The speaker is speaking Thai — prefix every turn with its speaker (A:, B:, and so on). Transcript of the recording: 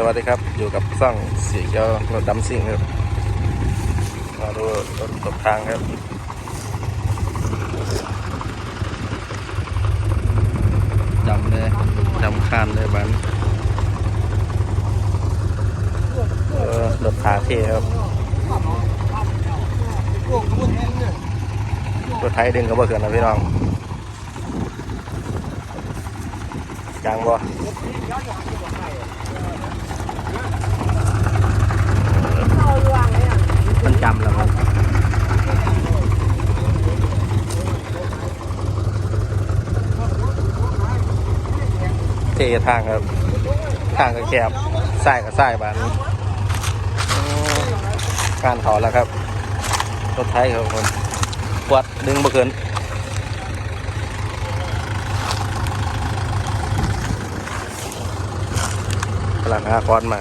A: สวัสดีครับ อยู่กับซ่องเสียเกียวรถดำซิ่งครับ มาดูรถตกทางครับ ดำเลยดำคานเลยบันเออรถทาเท่ครับ รถไทยดึงก็บ่เกินนะพี่น้องกลางบ่ มันจำแล้วครับ เททางครับทางก็แคบสายก็สายบานการถอนแล้วครับรถไทยครับคนปวดดึงบ่เกินกำลังหาคอนมา